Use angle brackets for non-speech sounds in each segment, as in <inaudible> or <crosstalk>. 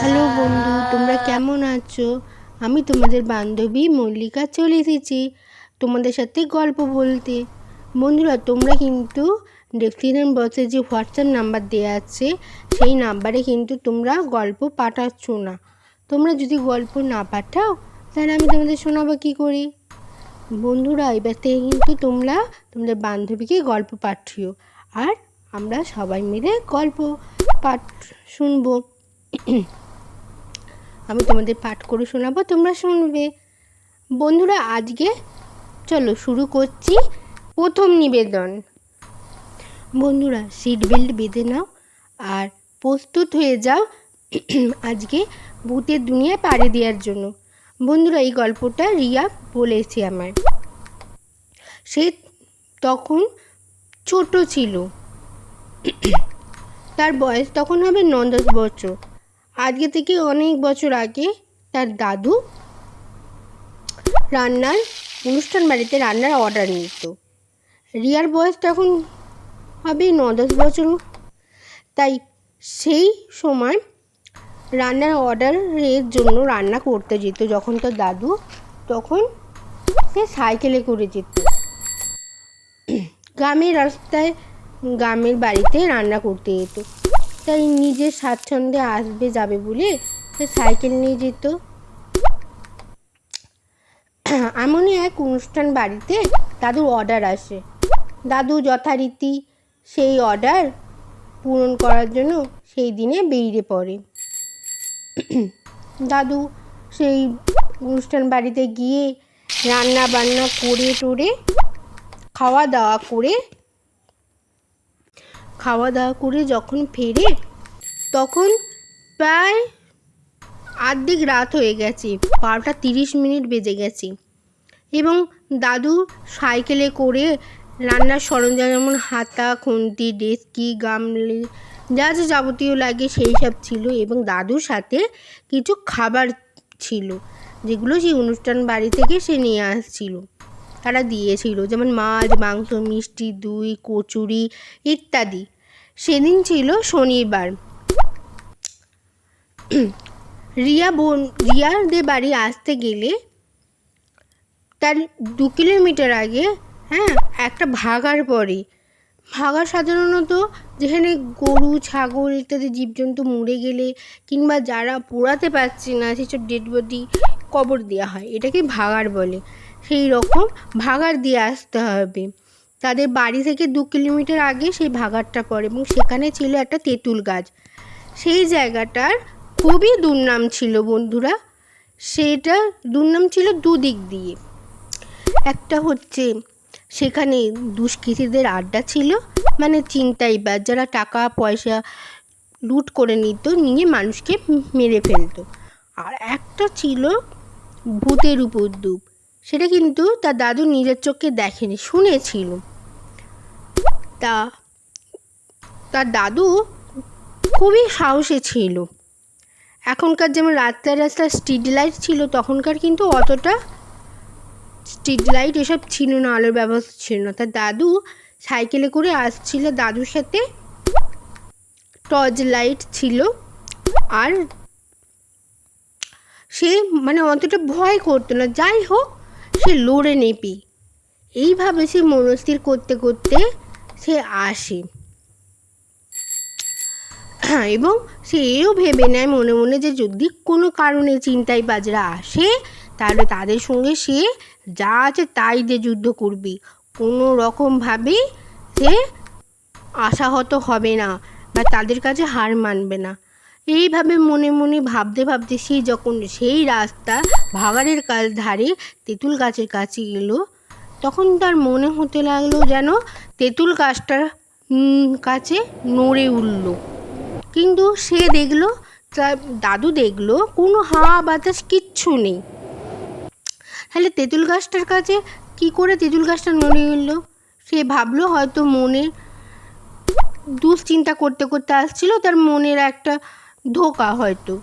Hello বন্ধু, তোমরা কেমন আছো? আমি তোমাদের বান্ধবী মল্লিকা চলে এসেছি তোমাদের সাথে গল্প বলতে। বন্ধুরা, তোমরা কিন্তু ডেসক্রিপশন বক্সে যে হোয়াটসঅ্যাপ নাম্বার দেওয়া আছে, সেই নাম্বারে কিন্তু তোমরা গল্প পাঠাচ্ছ না। তোমরা যদি গল্প না পাঠাও, তাহলে আমি তোমাদের শোনাবো কী করি? বন্ধুরা, এবার থেকে কিন্তু তোমরা তোমাদের বান্ধবীকে গল্প পাঠিও, আর আমরা সবাই মিলে গল্প পাঠ শুনব। <clears throat> আমি তোমাদের পাঠ করে শোনাবো, তোমরা শুনবে। বন্ধুরা, আজকে চলো শুরু করছি প্রথম নিবেদন। বন্ধুরা সিট বেল্ট বেঁধে নাও আর প্রস্তুত হয়ে যাও <clears throat> আজকে ভূতের দুনিয়ায় পাড়ি দেওয়ার জন্য। বন্ধুরা, এই গল্পটা রিয়া বলেছে আমার। সে তখন ছোট ছিল। <clears throat> তার বয়স তখন হবে ন দশ বছর। আজকে থেকে অনেক বছর আগে তার দাদু রান্নার, অনুষ্ঠান বাড়িতে রান্নার অর্ডার নিত। রিয়ার বয়স তখন হবে ন দশ বছর। তাই সেই সময় রান্নার অর্ডারের জন্য রান্না করতে যেত যখন তার দাদু, তখন সে সাইকেলে করে যেত। গ্রামের রাস্তায় গ্রামের বাড়িতে রান্না করতে যেত। তাই নিজের স্বাচ্ছন্দ্যে আসবে, যাবে বলে সে সাইকেল নিয়ে যেত। এমনই এক অনুষ্ঠান বাড়িতে দাদুর অর্ডার আসে। দাদু যথারীতি সেই অর্ডার পূরণ করার জন্য সেই দিনে বেরিয়ে পড়ে। দাদু সেই অনুষ্ঠান বাড়িতে গিয়ে রান্না বান্না করে টোরে খাওয়া দাওয়া করে খাওয়া দাওয়া করে যখন ফেরে, তখন প্রায় আর্ধেক রাত হয়ে গেছে। বারোটা তিরিশ মিনিট বেজে গেছে। এবং দাদু সাইকেলে করে রান্নার সরঞ্জাম যেমন হাতা, খুন্তি, ডেস্কি, গামলে, যা যা যাবতীয় লাগে সেই সব ছিল এবং দাদুর সাথে কিছু খাবার ছিল, যেগুলো সেই অনুষ্ঠান বাড়ি থেকে সে নিয়ে আসছিল। তারা দিয়েছিল, যেমন মাছ, মাংস, মিষ্টি, দই, কচুরি ইত্যাদি। সেদিন ছিল শনিবার। রিয়া বোন রিয়াদের বাড়ি আসতে গেলে তার দু কিলোমিটার আগে হ্যাঁ একটা ভাগার পরে ভাগা সাধারণত যেখানে গরু, ছাগল ইত্যাদি জীবজন্তু মরে গেলে কিংবা যারা পোড়াতে পারছে না, সেসব ডেড বডি কবর দেওয়া হয়, এটাকে ভাগার বলে। সেই রকম ভাগার দিয়ে আসতে হবে। তাদের বাড়ি থেকে দু কিলোমিটার আগে সেই ভাগারটা পড়ে এবং সেখানে ছিল একটা তেঁতুল গাছ। সেই জায়গাটার খুবই দুর্নাম ছিল বন্ধুরা। সেটা দুর্নাম ছিল দুদিক দিয়ে। একটা হচ্ছে সেখানে দুষ্কৃতীদের আড্ডা ছিল মানে চিন্তাইবাজ যারা টাকা, পয়সা লুট করে নিত, নিয়ে মানুষকে মেরে ফেলতো। আর একটা ছিল ভূতের উপদ্রব সেটা কিন্তু তার দাদু নিজের চোখে দেখেনি, শুনেছিল। তা তার দাদু খুবই সাহসী ছিল। এখনকার যেমন রাস্তায় রাস্তায় স্ট্রিট লাইট ছিল, তখনকার কিন্তু অতটা স্ট্রিট লাইট এসব ছিল না, আলোর ব্যবস্থা ছিল না। তার দাদু সাইকেলে করে আসছিল, দাদুর সাথে টর্চ লাইট ছিল আর সে মানে অতটা ভয় করতো না। যাই হোক সে লড়ে নেপি। এইভাবে সে মনস্থির করতে করতে সে আসে। হ্যাঁ এবং সে এও ভেবে নেয় মনে মনে যে যদি কোনো কারণে চিন্তায় বাজরা আসে, তাহলে তাদের সঙ্গে সে যা আছে তাই দিয়ে যুদ্ধ করবে। কোনো রকমভাবেই সে আশাহত হবে না বা তাদের কাছে হার মানবে না। এইভাবে মনে মনে ভাবতে ভাবতে সে যখন সেই রাস্তা ভাগাড়ের কাল ধারে তেঁতুল গাছের কাছে এলো, তখন তার মনে হতে লাগল যেন তেঁতুল গাছটার কাছে নড়ে উঠল। কিন্তু সে দেখল, তার দাদু দেখল, কোনো হাওয়া বাতাস কিচ্ছু নেই। তাহলে তেঁতুল গাছটার কাছে কি করে তেঁতুল গাছটা নড়ে উঠল? সে ভাবলো হয়তো মনে দুশ্চিন্তা করতে করতে আসছিল, তার মনের একটা ধোকা হয়তো।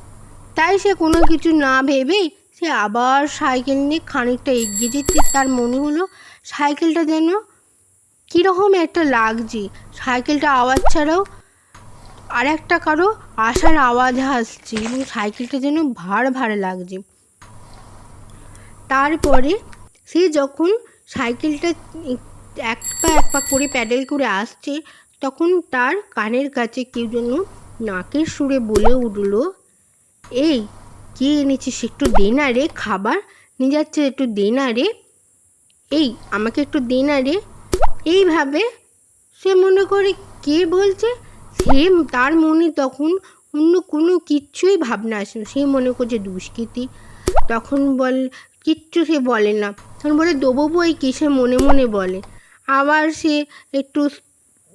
তাই সে কোনো কিছু না ভেবেই সে আবার সাইকেল নিয়ে খানিকটা এগিয়ে যেতে তার মনে হলো, সাইকেলটা যেন কীরকম একটা লাগছে। সাইকেলটা আওয়াজ ছাড়াও আর একটা কারও আসার আওয়াজ আসছে এবং সাইকেলটা যেন ভার ভার লাগছে। তারপরে সে যখন সাইকেলটা এক পা এক পা করে প্যাডেল করে আসছে, তখন তার কানের কাছে কেউ যেন নাকের সুরে বলে উঠল, এই, কে এনেছিস একটু দে না রে খাবার? নিয়ে যাচ্ছে একটু দে না রে। এই, আমাকে একটু দে না রে। এইভাবে সে মনে করে কে বলছে? সে তার মনে তখন অন্য কোনো কিচ্ছুই ভাবনা আসে না। সে মনে করছে দুষ্কৃতি। তখন বল, কিচ্ছু সে বলে না। তখন বলে, দেবো বই কি? সে মনে মনে বলে। আবার সে একটু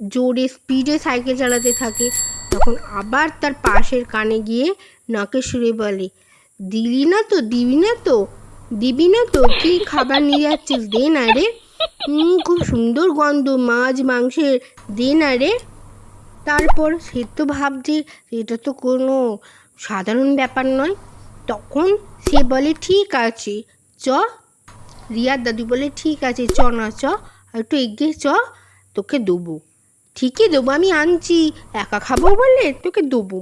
জোরে স্পিডে সাইকেল চালাতে থাকে। তখন আবার তার পাশের কানে গিয়ে নাকে সুরে বলে, দিলি না তো, দিবি না তো, দিবি না তো, কি খাবার নিয়ে যাচ্ছিস, দে না রে। খুব সুন্দর গন্ধ, মাছ, মাংসের, দে না রে। তারপর সে তো ভাবছে, এটা তো কোনো সাধারণ ব্যাপার নয়। তখন সে বলে, ঠিক আছে, চ। রিয়ার দাদু বলে, ঠিক আছে, চ না, চ। একটু এগিয়ে চ, তোকে দেবো। ঠিকই দেবো, আমি আনছি। একা খাব বলে তোকে দেবো।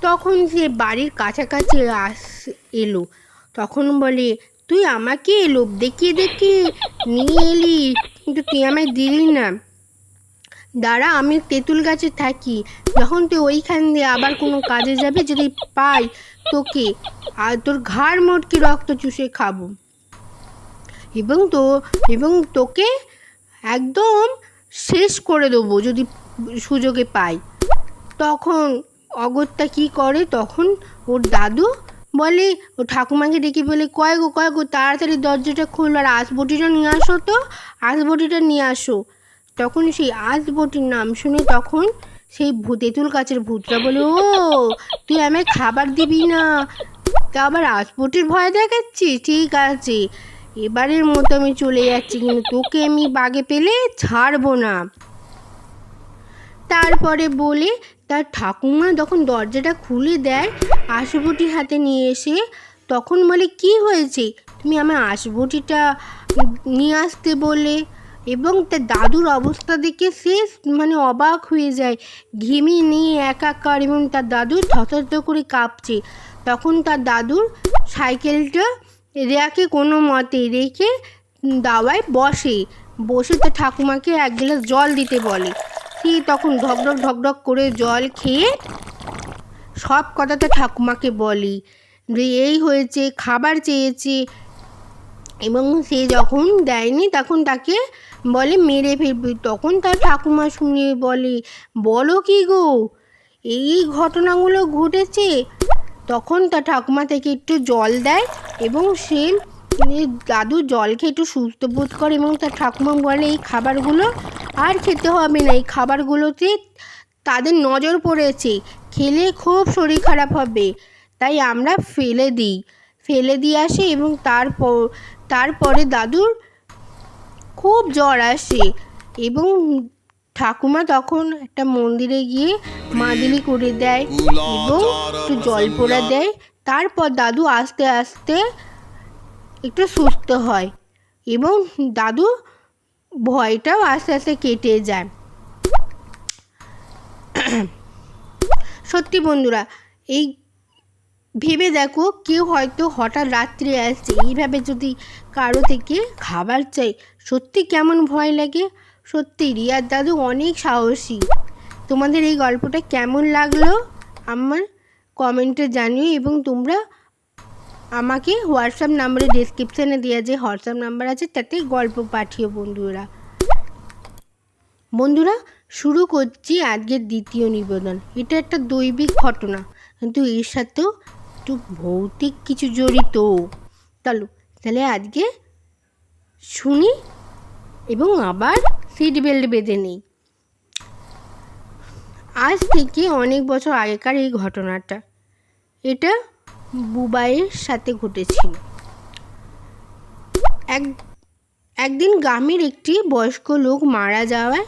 তখন সে বাড়ির কাছাকাছি আস এলো। তখন বলে, তুই আমাকে লোভ দেখিয়ে দেখিয়ে নিয়ে এলি, কিন্তু তুই আমায় দিলি না। দাঁড়া, আমি তেঁতুল গাছে থাকি। যখন তুই ওইখান দিয়ে আবার কোনো কাজে যাবে, যদি পাই তোকে, আর তোর ঘাড় মোটকে রক্ত চুষে খাব। এবং তো, এবং তোকে একদম শেষ করে দেবো যদি সুযোগে পাই। তখন অগত্যা কি করে? তখন ওর দাদু বলে, ও ঠাকুমাকে ডেকে বলে, কয় গো কয় গো, তাড়াতাড়ি দরজাটা খোল আর আসবটিটা নিয়ে আসো তো, আসবটিটা নিয়ে আসো। তখন সেই আসবটির নাম শুনে তখন সেই তেঁতুল গাছের ভূতটা বলে, ও, তুই আমায় খাবার দিবি না। তা আবার আসবটির ভয় দেখাচ্ছি ঠিক আছে। এবারের মতো আমি চলে যাচ্ছি, কিন্তু তোকে আমি বাগে পেলে ছাড়বো না। তারপরে বলে তার ঠাকুমা যখন দরজাটা খুলে দেয় আশুবটি হাতে নিয়ে এসে তখন বলে, কি হয়েছে? তুমি আমার আশুবটিটা নিয়ে আসতে বলে এবং তার দাদুর অবস্থা দেখে সে মানে অবাক হয়ে যায়। ঘেমে নিয়ে একাকার এবং তার দাদু থতথত করে কাঁপছে। তখন তার দাদুর সাইকেলটা রেয়াকে কোনো মতে রেখে দাওয়ায় বসে। বসে তার ঠাকুমাকে এক গ্লাস জল দিতে বলে। সে তখন ঢকঢক ঢকঢক করে জল খেয়ে সব কথা তো ঠাকুমাকে বলি। যে এই হয়েছে, খাবার চেয়েছে এবং সে যখন দেয়নি তখন তাকে বলে মেরে ফেলবে। তখন তার ঠাকুমা শুনে বলে, বলো কি গো, এই ঘটনাগুলো ঘটেছে? তখন তার ঠাকুমা থেকে একটু জল দেয় এবং সে এ দাদু জল খেয়ে একটু সুস্থ বোধ করে এবং তার ঠাকুমা বলে, এই খাবারগুলো আর খেতে হবে না, এই খাবারগুলোতে তাদের নজর পড়েছে, খেলে খুব শরীর খারাপ হবে, তাই আমরা ফেলে দিই। ফেলে দিয়ে আসে এবং তারপর, তারপরে দাদুর খুব জ্বর আসে এবং ঠাকুমা তখন একটা মন্দিরে গিয়ে মাদিলি করে দেয় এবং একটু জল পোড়া দেয়। তারপর দাদু আস্তে আস্তে একটু সুস্থ হয় এবং দাদু ভয়টাও আস্তে আস্তে কেটে যায়। সত্যি বন্ধুরা, এই ভেবে দেখো, কেউ হয়তো হঠাৎ রাত্রে আসছে। এইভাবে যদি কারও থেকে খাবার চাই, সত্যি কেমন ভয় লাগে? সত্যি রিয়ার দাদু অনেক সাহসী। তোমাদের এই গল্পটা কেমন লাগল? আমার কমেন্টে জানিও এবং তোমরা আমাকে হোয়াটসঅ্যাপ নাম্বারে ডিসক্রিপশানে দেওয়া যে হোয়াটসঅ্যাপ নাম্বার আছে, তাতে গল্প পাঠিও বন্ধুরা। বন্ধুরা, শুরু করছি আজকের দ্বিতীয় নিবেদন। এটা একটা দৈবিক ঘটনা, কিন্তু এর সাথেও একটু ভৌতিক কিছু জড়িত। চলো, তাহলে আজকে শুনি এবং আবার সিট বেল্ট বেঁধে নেই। আজ থেকে অনেক বছর আগেকার এই ঘটনাটা। এটা বুবাইয়ের সাথে ঘটেছিল। এক, একদিন গ্রামের একটি বয়স্ক লোক মারা যাওয়ায়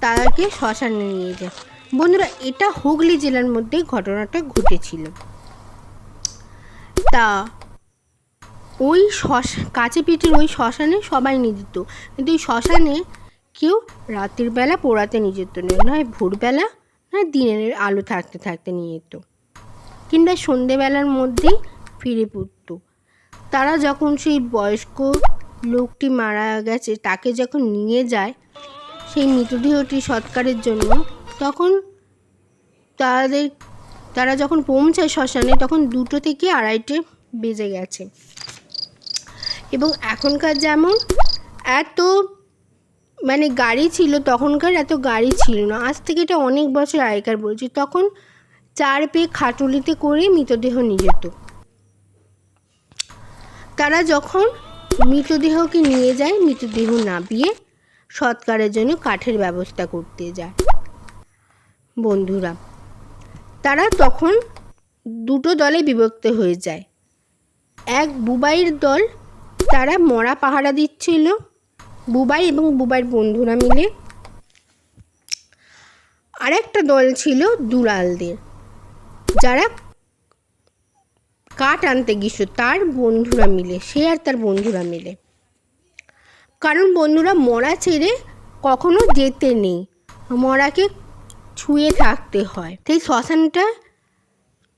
তাকে শ্মশানে নিয়ে যায়। বন্ধুরা, এটা হুগলি জেলার মধ্যে ঘটনাটা ঘটেছিল। তা ওই শ্মশান কাছে পিঠের ওই শ্মশানে সবাই নিয়ে যেত কিন্তু ওই শ্মশানে কেউ রাতের বেলা পোড়াতে নিয়ে যেত না নয় ভোরবেলা হ্যাঁ দিনের আলো থাকতে থাকতে নিয়ে যেত কিংবা সন্ধেবেলার মধ্যেই ফিরে পড়ত তারা যখন সেই বয়স্ক লোকটি মারা গেছে, তাকে যখন নিয়ে যায় সেই মৃতদেহটি সৎকারের জন্য, তখন তাদের, তারা যখন পৌঁছায় শ্মশানে, তখন দুটো থেকে আড়াইটে বেজে গেছে। এবং এখনকার যেমন এত মানে গাড়ি ছিল, তখনকার এত গাড়ি ছিল না। আজ থেকে এটা অনেক বছর আগেকার বলছি। তখন চার পেয়ে খাটুলিতে করে মৃতদেহ নিয়ে যেত। তারা যখন মৃতদেহকে নিয়ে যায়, মৃতদেহ নাবিয়ে সৎকারের জন্য কাঠের ব্যবস্থা করতে যায়। বন্ধুরা, তারা তখন দুটো দলে বিভক্ত হয়ে যায়। এক বুবাইয়ের দল তারা মরা পাহারা দিচ্ছিল। বুবাই এবং বুবাইয়ের বন্ধুরা মিলে। আরেকটা দল ছিল দুলালদের। যারা কাঠ আনতে গেছিল তার বন্ধুরা মিলে, সে আর তার বন্ধুরা মিলে। কারণ বন্ধুরা মরা ছেড়ে কখনো যেতে নেই। মরাকে ছুঁয়ে থাকতে হয়। সেই শ্মশানটা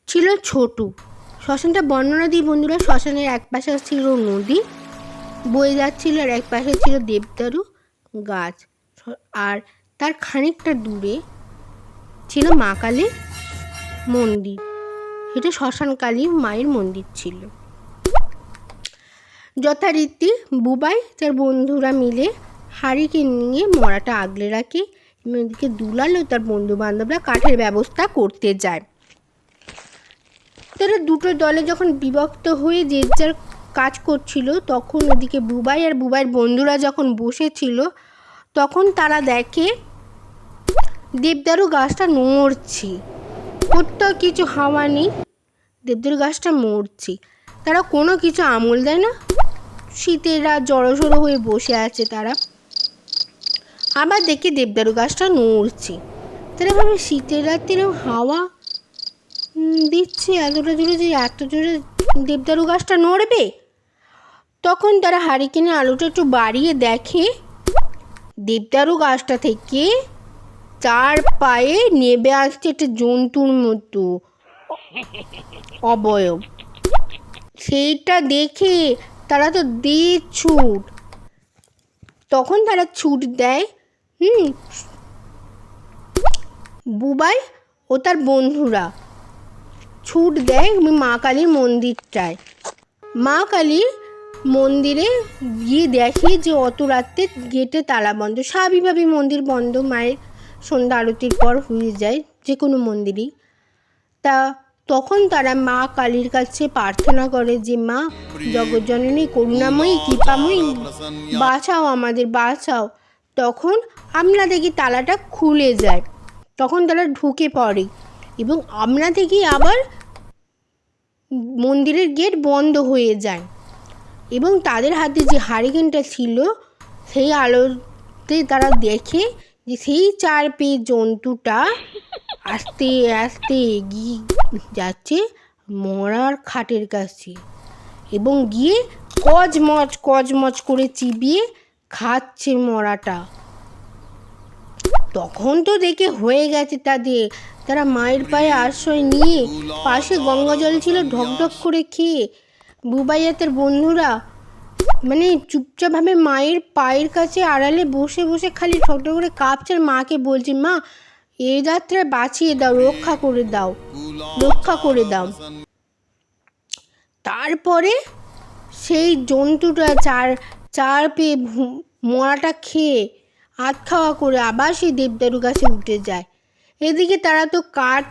ছিল ছোট। শ্মশানটা বর্ণনা দিই বন্ধুরা, শ্মশানের এক পাশে ছিল নদী। বয়ে যাচ্ছিল আর এক পাশে ছিল দেবদারু গাছ। আর তার খানিকটা দূরে ছিল মা কালীর মন্দির। এটা শ্মশানকালী মায়ের মন্দির ছিল। যথারীতি বুবাই তার বন্ধুরা মিলে হাড়িকে নিয়ে মরাটা আগলে রাখে এদিকে দুলাল তার বন্ধু বান্ধবরা কাঠের ব্যবস্থা করতে যায়। তারা দুটো দলে যখন বিভক্ত হয়ে যে যার কাজ করছিল, তখন ওদিকে বুবাই আর বুবাইয়ের বন্ধুরা যখন বসেছিল, তখন তারা দেখে দেবদারু গাছটা নড়ছে। কোথাও কিছু হাওয়া নেই, দেবদারু গাছটা মরছে। তারা কোনো কিছু আমল দেয় না। শীতের জড়সড়ো হয়ে বসে আছে তারা। আবার দেখে দেবদারু গাছটা নড়ছে। তারা ভাবে শীতের রাতে হাওয়া দিচ্ছে, এতটা জোরে যে এত জোরে দেবদারু গাছটা নড়বে? তখন তারা হারিকেনে আলোটা একটু বাড়িয়ে দেখে, দেবদারু গাছটা থেকে চার পায়ে নেবে আসছে একটা জন্তুর মতো। অবয়ব। সেইটা দেখে তারা তো দে ছুট। তখন তারা ছুট দেয়, হুম, বুবাই ও তার বন্ধুরা। ছুট দেয় মা কালীর মন্দিরটায়। মা কালীর মন্দিরে গিয়ে দেখে যে অত রাত্রে গেটে তালা বন্ধ। স্বাভাবিকভাবেই মন্দির বন্ধ, মায়ের সন্ধ্যা আরতির পর হয়ে যায় যে কোনো মন্দিরেই। তা তখন তারা মা কালীর কাছে প্রার্থনা করে যে, মা, জগজ্জননী, করুণাময়ী, কৃপাময়ী, বাঁচাও আমাদের, বাঁচাও। তখন আমরা দেখি তালাটা খুলে যায়। তখন তারা ঢুকে পড়ে এবং আমরা দেখি আবার মন্দিরের গেট বন্ধ হয়ে যায়। এবং তাদের হাতে যে হারিকেনটা ছিল, সেই আলোতে তারা দেখে যে সেই চার পেয়ে জন্তুটা আস্তে আস্তে এগিয়ে যাচ্ছে মরার খাটের কাছে এবং গিয়ে কজমচ কজমচ করে চিবিয়ে খাচ্ছে মরাটা। তখন তো দেখে হয়ে গেছে তাদের। তারা মায়ের পায়ে আশ্রয় নিয়ে পাশে গঙ্গা জল ছিল ঢকঢক করে খেয়ে বুবাইয়াতের বন্ধুরা? মানে চুপচাপভাবে মায়ের পায়ের কাছে আড়ালে বসে বসে খালি ছোট করে কাঁপছে মাকে বলছে, মা এই যাত্রায় বাঁচিয়ে দাও, রক্ষা করে দাও, রক্ষা করে দাও। তারপরে সেই জন্তুটা চার চার পেয়ে মরাটা খেয়ে আত খাওয়া করে আবার সেই দেবদারু গাছে উঠে যায়। এদিকে তারা তো কাঠ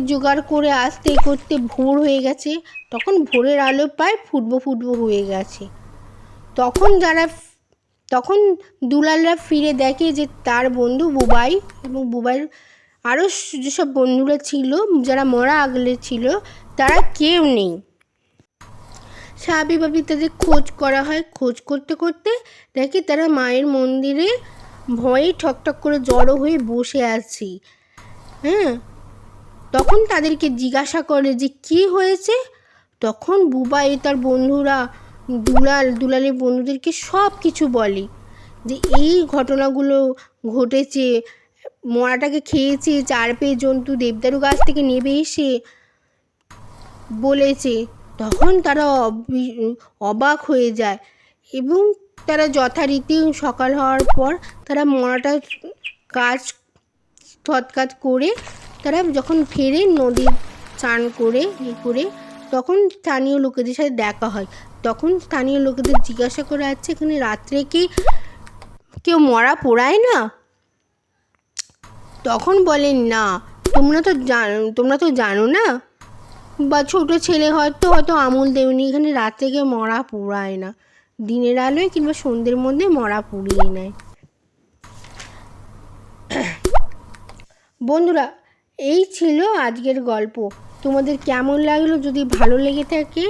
জোগাড় করে আসতে করতে ভোর হয়ে গেছে। তখন ভোরের আলো পায় ফুটবো ফুটবো হয়ে গেছে। তখন যারা তখন দুলালরা ফিরে দেখে যে তার বন্ধু বুবাই এবং বুবাইয়ের আরও যেসব বন্ধুরা ছিল, যারা মরা আগলে ছিল, তারা কেউ নেই। স্বাভাবিকভাবে তাদের খোঁজ করা হয়। খোঁজ করতে করতে দেখি তারা মায়ের মন্দিরে ভয়ে ঠকঠক করে জড়ো হয়ে বসে আছে। হ্যাঁ? তখন তাদেরকে জিজ্ঞাসা করে যে কি হয়েছে? তখন বুবাই তার বন্ধুরা, দুলাল, দুলালের বন্ধুদেরকে সব কিছু বলে যে এই ঘটনাগুলো ঘটেছে। মরাটাকে খেয়েছে, চার পেয়ে জন্তু দেবদারু গাছ থেকে নেবে এসে বলেছে। তখন তারা অবাক হয়ে যায় এবং তারা যথারীতি সকাল হওয়ার পর তারা মরাটা কাজ সৎকাজ করে তারা যখন ফেরে নদী চান করে ইয়ে করে, তখন স্থানীয় লোকেদের সাথে দেখা হয়। তখন স্থানীয় লোকেদের জিজ্ঞাসা করে আছে, এখানে রাত্রে কি কেউ মরা পোড়ায় না? তখন বলেন, না, তোমরা তো জানো, তোমরা তো জানো না? বা ছোট ছেলে হয়তো হয়তো আমুল দেওনি এখানে রাত্রে কেউ মরা পোড়ায় না। দিনের আলোয় কিংবা সন্ধ্যের মধ্যে মরা পুড়িয়ে নেয়। বন্ধুরা এই ছিল আজকের গল্প। তোমাদের কেমন লাগল? যদি ভালো লেগে থাকে,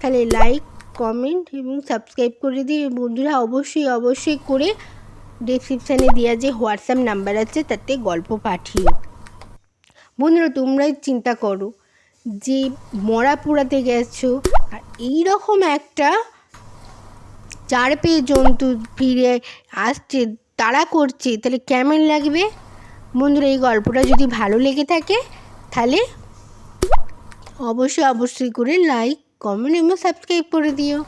তাহলে লাইক কমেন্ট এবং সাবস্ক্রাইব করে দিও। বন্ধুরা অবশ্যই অবশ্যই করে ডেসক্রিপশানে দেওয়া যে হোয়াটসঅ্যাপ নাম্বার আছে, তাতে গল্প পাঠিয়ে বন্ধুরা, তোমরাই চিন্তা করো যে মরা পোড়াতে গেছো আর এইরকম একটা চার পেয়ে জন্তু ফিরে আসছে তাড়া করছে, তাহলে কেমন লাগবে? বন্ধুরা, এই গল্পটা যদি ভালো লেগে থাকে, তাহলে অবশ্যই অবশ্যই করে লাইক কমেন্ট এবং সাবস্ক্রাইব করে দিও।